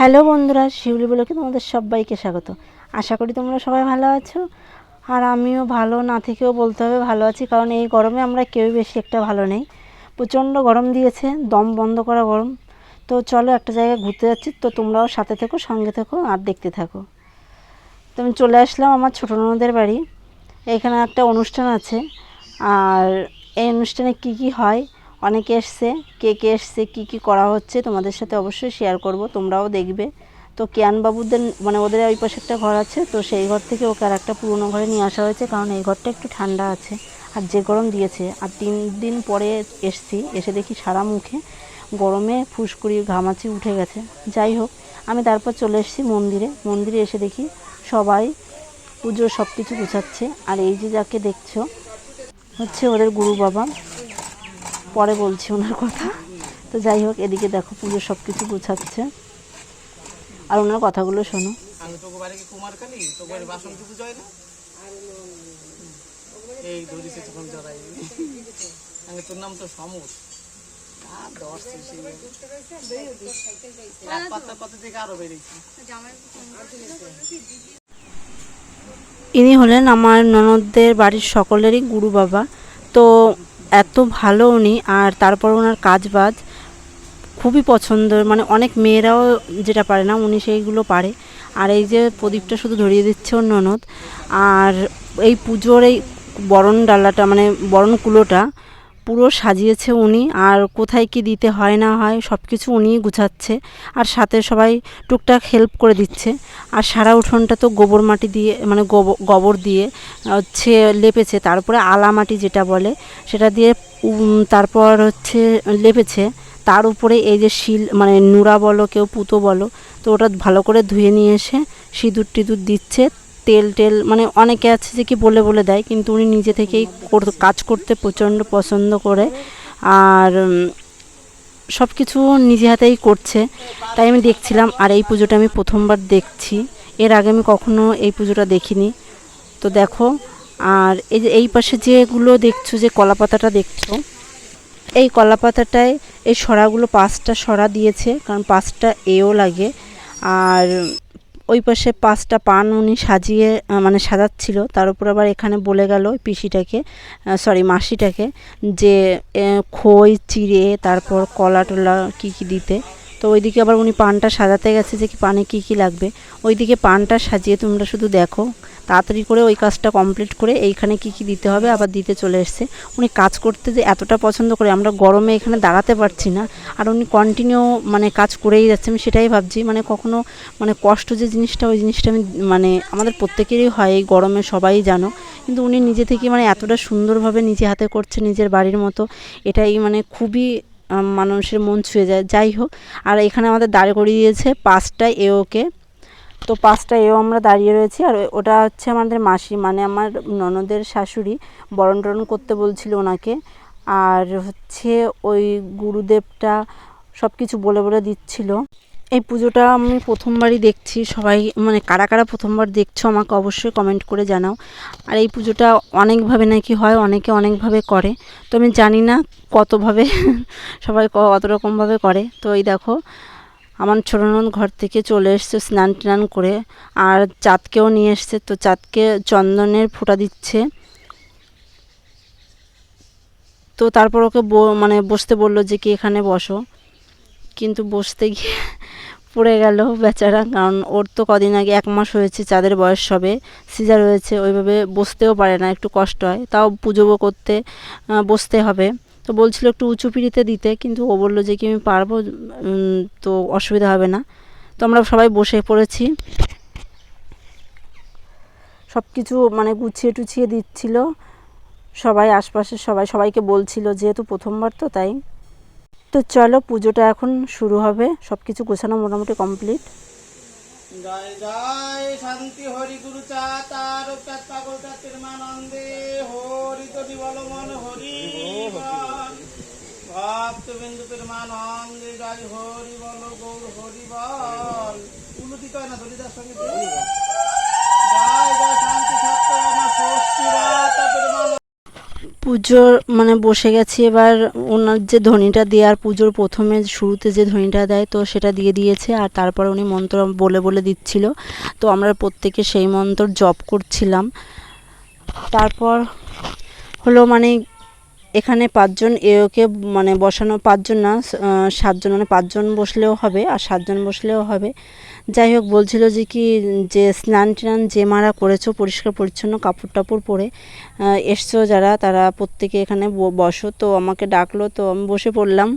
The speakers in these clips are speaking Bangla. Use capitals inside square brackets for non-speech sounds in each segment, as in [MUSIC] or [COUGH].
হ্যালো বন্ধুরা, শিউলি বলেকে তোমাদের সবাইকে স্বাগত। আশা করি তোমরা সবাই ভালো আছো। আর আমিও ভালো, না থেকেও বলতে হবে ভালো আছি, কারণ এই গরমে আমরা কেউই বেশি একটা ভালো নেই। প্রচণ্ড গরম দিয়েছে, দম বন্ধ করা গরম। তো চলো একটা জায়গায় ঘুরতে যাচ্ছি, তো তোমরাও সাথে থেকো, সঙ্গে থেকো, আর দেখতে থাকো। তো আমি চলে আসলাম আমার ছোটো ননদের বাড়ি। এখানে একটা অনুষ্ঠান আছে, আর এই অনুষ্ঠানে কি কি হয় অনেকে এসছে, কে কে এসছে, কী কী করা হচ্ছে, তোমাদের সাথে অবশ্যই শেয়ার করব, তোমরাও দেখবে। তো কেয়ানবাবুদের মানে ওদের ওই পাশে একটা ঘর আছে, তো সেই ঘর থেকে ওকে আর একটা পুরনো ঘরে নিয়ে আসা হয়েছে, কারণ এই ঘরটা একটু ঠান্ডা আছে। আর যে গরম দিয়েছে, আর তিন দিন পরে এসছি, এসে দেখি সারা মুখে গরমে ফুসকুড়ি ঘামাচি উঠে গেছে। যাই হোক, আমি তারপর চলে এসেছি মন্দিরে। মন্দিরে এসে দেখি সবাই পুজোর সব কিছু গুছাচ্ছে, আর এই যে যাকে দেখছ, হচ্ছে ওদের গুরু বাবা। পরে বলছি ওনার কথা। তো যাই হোক এদিকে দেখো পুজোর সব কিছু গুছাচ্ছে। আর ওনার কথাগুলো শোনো। এই ধরিছে তখন জড়াই আমি তোর নাম তো ইনি হলেন আমার ননদদের বাড়ির সকলেরই গুরু বাবা। তো এত ভালো উনি, আর তারপর ওনার কাজ বাজ খুবই পছন্দ মানে অনেক মেয়েরাও যেটা পারে না, উনি সেইগুলো পারে। আর এই যে প্রদীপটা শুধু ধরিয়ে দিচ্ছে ওর ননদ, আর এই পুজোর এই বরণ ডালাটা মানে বরণ কুলোটা পুরো সাজিয়েছে উনি, আর কোথায় কি দিতে হয় না হয় সব কিছু উনিই গুছাচ্ছে, আর সাথে সবাই টুকটাক হেল্প করে দিচ্ছে। আর সারা উঠোনটা তো গোবর মাটি দিয়ে মানে গোব- গোবর দিয়ে হচ্ছে লেপেছে। তারপরে আলা মাটি যেটা বলে, সেটা দিয়ে তারপর হচ্ছে লেপেছে। তার উপরে এই যে শিল মানে নুরা বলো কেউ পুতো বলো, তো ওটা ভালো করে ধুয়ে নিয়ে এসে সিঁদুর টিঁদুর দিচ্ছে। তেল টেল মানে অনেকে আছে যে কি বলে বলে দেয়, কিন্তু উনি নিজে থেকেই কাজ করতে প্রচণ্ড পছন্দ করে। আর সব কিছু নিজে হাতেই করছে। তাই আমি দেখছিলাম, আর এই পুজোটা আমি প্রথমবার দেখছি। এর আগে আমি কখনো এই পুজোটা দেখিনি। তো দেখো, আর এই যে, এই পাশে যেগুলো দেখছ, যে কলা পাতাটা দেখছ, এই কলা পাতাটায় এই সরাগুলো পাঁচটা সরা দিয়েছে, কারণ পাঁচটা এও লাগে। আর ওই পাশে পাঁচটা পান উনি সাজিয়ে মানে সাজাচ্ছিল। তার উপর আবার এখানে বলে গেল পিসিটাকে সরি মাসিটাকে যে খই, চিড়ে, তারপর কলা টলা কী কী দিতে। তো ওইদিকে আবার উনি পানটা সাজাতে গেছে যে কি, পানে কী কী লাগবে। ওইদিকে পানটা সাজিয়ে তোমরা শুধু দেখো। তাড়াতাড়ি করে ওই কাজটা কমপ্লিট করে এইখানে কি কি দিতে হবে আবার দিতে চলে এসছে। উনি কাজ করতে যে এতটা পছন্দ করে, আমরা গরমে এখানে দাঁড়াতে পারছি না। আর উনি কন্টিনিউ মানে কাজ করেই যাচ্ছে, আমি সেটাই ভাবছি। মানে কখনো মানে কষ্ট যে জিনিসটা, ওই জিনিসটা আমি মানে আমাদের প্রত্যেকেরই হয়, এই গরমে সবাই জানো। কিন্তু উনি নিজে থেকে মানে এতটা সুন্দরভাবে নিজে হাতে করছে, নিজের বাড়ির মতো। এটাই মানে খুবই মানুষের মন ছুঁয়ে যায়। যাই হোক, আর এখানে আমাদের দাঁড় করিয়ে দিয়েছে পাঁচটা এওকে তো পাঁচটা এও আমরা দাঁড়িয়ে রয়েছি আর ওটা হচ্ছে আমাদের মাসি মানে আমার ননদের শাশুড়ি বরণ টরণ করতে বলছিল ওনাকে। আর হচ্ছে ওই গুরুদেবটা সব কিছু বলে বলে দিচ্ছিল। এই পুজোটা আমি প্রথমবারই দেখছি, সবাই মানে কারা কারা প্রথমবার দেখছ আমাকে অবশ্যই কমেন্ট করে জানাও। আর এই পুজোটা অনেকভাবে নাকি হয়, অনেকে অনেকভাবে করে। তো আমি জানি না কতভাবে, [LAUGHS] সবাই কত রকমভাবে করে। তো এই দেখো আমার ছোটো ননদ ঘর থেকে চলে এসছে স্নান টান করে, আর চাঁদকেও নিয়ে এসছে। তো চাঁদকে চন্দনের ফোঁটা দিচ্ছে। তো তারপর ওকে মানে বসতে বলল যে, কি এখানে বসো? কিন্তু বসতে গিয়ে পড়ে গেল বেচারা, কারণ ওর তো কদিন আগে এক মাস হয়েছে চাঁদের বয়স হবে, সিজার হয়েছে, ওইভাবে বসতেও পারে না, একটু কষ্ট হয়। তাও পুজো করতে বসতে হবে। তো বলছিল একটু উঁচু পিড়িতে দিতে কিন্তু ও বলল যে কি আমি পারব তো অসুবিধা হবে না। তো আমরা সবাই বসে পড়েছি। সব কিছু মানে গুছিয়ে টুছিয়ে দিচ্ছিল। সবাই আশপাশের সবাই সবাইকে বলছিল যেহেতু প্রথমবার তো তাই। তো চলো পুজোটা এখন শুরু হবে। সব কিছু গোছানো মোটামুটি কমপ্লিট। জয় জয় শান্তি হরি গুরু চাতার চাত পাগল চাতের মানন্দে হরি তরি বল মন হরি হরি বল গৌর হরি বল উন্নতি কয় না সঙ্গে পুজোর মানে বসে গেছি এবার ওনার যে ধ্বনিটা দেওয়ার পুজোর প্রথমে শুরুতে যে ধ্বনিটা দেয়, তো সেটা দিয়ে দিয়েছে, আর তারপর উনি মন্ত্র বলে বলে দিচ্ছিল। তো আমরা প্রত্যেকে সেই মন্ত্র জপ করছিলাম। তারপর হলো মানে এখানে পাঁচজন এওকে মানে বসানো পাঁচজন না সাতজন মানে পাঁচজন বসলেও হবে আর সাতজন বসলেও হবে। যাই হোক, বলছিল যে কি, যে স্নান টান যে মারা করেছ, পরিষ্কার পরিচ্ছন্ন কাপড় টাপড় পরে এসছো যারা, তারা প্রত্যেকে এখানে বসো। তো আমাকে ডাকলো, তো আমি বসে পড়লাম।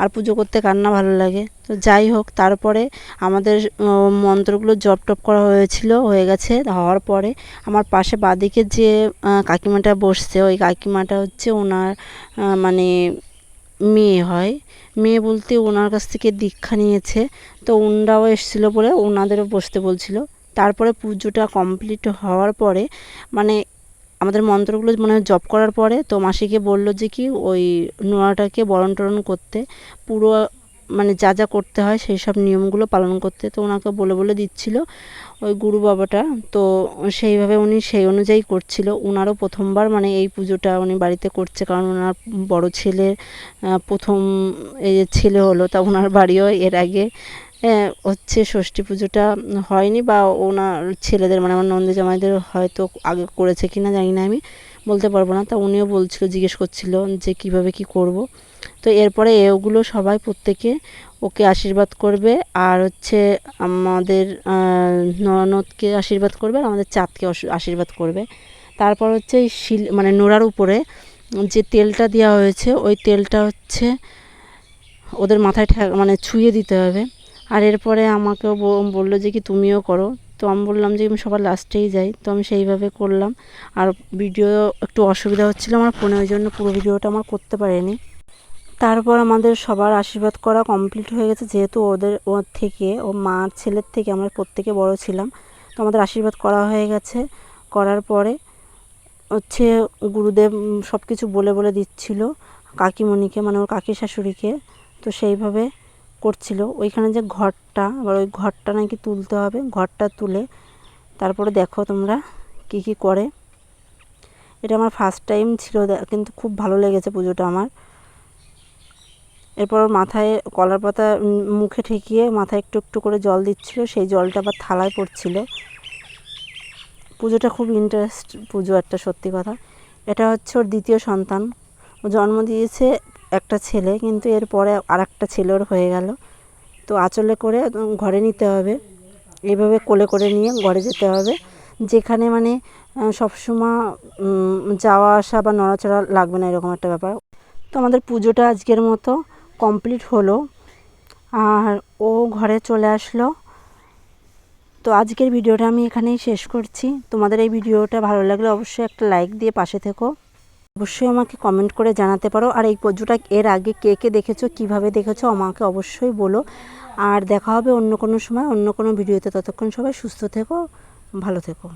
আর পুজো করতে কার না ভালো লাগে? তো যাই হোক, তারপরে আমাদের মন্ত্রগুলো জপ টপ করা হয়েছিল, হয়ে গেছে। হওয়ার পরে আমার পাশে বাঁদিকে যে কাকিমাটা বসছে, ওই কাকিমাটা হচ্ছে ওনার মানে মেয়ে হয়। মেয়ে বলতে ওনার কাছ থেকে দীক্ষা নিয়েছে। তো ওনরাও এসেছিল বলে ওনাদেরও বসতে বলছিল। তারপরে পুজোটা কমপ্লিট হওয়ার পরে মানে আমাদের মন্ত্রগুলো মানে জপ করার পরে তো মাসিকে বলল যে কি ওই নোয়াটাকে বরণ টরণ করতে, পুরো মানে যা যা করতে হয় সেই সব নিয়মগুলো পালন করতে তো ওনাকে বলে বলে দিচ্ছিল ওই গুরু বাবাটা। তো সেইভাবে উনি সেই অনুযায়ী করছিল। ওনারও প্রথমবার মানে এই পুজোটা উনি বাড়িতে করছে কারণ ওনার বড় ছেলে প্রথম এই ছেলে হলো তা ওনার বাড়িও এর আগে হচ্ছে ষষ্ঠী পুজোটা হয়নি বা ওনার ছেলেদের মানে আমার নন্দী জামাইদের হয়তো আগে করেছে কি না জানি না আমি বলতে পারব না। তা উনিও বলছিল, জিজ্ঞেস করছিল যে কীভাবে কি করব। তো এরপরে এগুলো সবাই প্রত্যেকে ওকে আশীর্বাদ করবে। আর হচ্ছে আমাদের ননদকে আশীর্বাদ করবে আর আমাদের চাঁদকে আশীর্বাদ করবে। তারপর হচ্ছে এই শিল মানে নোড়ার উপরে যে তেলটা দেওয়া হয়েছে, ওই তেলটা হচ্ছে ওদের মাথায় মানে ছুঁয়ে দিতে হবে। আর এরপরে আমাকেও বলল যে কি তুমিও করো। তো আমি বললাম যে আমি সবার লাস্টেই যাই। তো আমি সেইভাবে করলাম। আর ভিডিও একটু অসুবিধা হচ্ছিল আমার ফোনে, ওই জন্য পুরো ভিডিওটা আমার করতে পারিনি। তারপর আমাদের সবার আশীর্বাদ করা কমপ্লিট হয়ে গেছে, যেহেতু ওদের ওর থেকে, ও মার ছেলের থেকে আমরা প্রত্যেকে বড় ছিলাম। তো আমাদের আশীর্বাদ করা হয়ে গেছে। করার পরে হচ্ছে গুরুদেব সব কিছু বলে বলে দিচ্ছিল, কাকিমণিকে মানে ওর কাকি শাশুড়িকে। তো সেইভাবে করছিল। ওইখানে যে ঘরটা আবার ওই ঘরটা নাকি তুলতে হবে, ঘরটা তুলে তারপরে দেখো তোমরা কি কি করে। এটা আমার ফার্স্ট টাইম ছিল কিন্তু খুব ভালো লেগেছে পুজোটা আমার। এরপর মাথায় কলার পাতা মুখে ঠেকিয়ে মাথায় একটু একটু করে জল দিচ্ছিল, সেই জলটা আবার থালায় পড়ছিল। পুজোটা খুব ইন্টারেস্ট পুজো একটা সত্যি কথা। এটা হচ্ছে ওর দ্বিতীয় সন্তান। ও জন্ম দিয়েছে একটা ছেলে, কিন্তু এরপরে আর একটা ছেলে ওর হয়ে গেল। তো আঁচলে করে ঘরে নিতে হবে। এইভাবে কোলে করে নিয়ে ঘরে যেতে হবে। যেখানে মানে সবসময় যাওয়া আসা বা নড়াচড়া লাগবে না, এরকম একটা ব্যাপার। তো আমাদের পুজোটা আজকের মতো। কমপ্লিট হলো। আর ও ঘরে চলে আসলো। তো আজকের ভিডিওটা আমি এখানেই শেষ করছি। তোমাদের এই ভিডিওটা ভালো লাগলে অবশ্যই একটা লাইক দিয়ে পাশে থেকো। অবশ্যই আমাকে কমেন্ট করে জানাতে পারো। আর এই পুজোটা এর আগে কে কে দেখেছ, কীভাবে দেখেছ, আমাকে অবশ্যই বলো। আর দেখা হবে অন্য কোনো সময়, অন্য কোনো ভিডিওতে। ততক্ষণ সবাই সুস্থ থেকো, ভালো থেকো।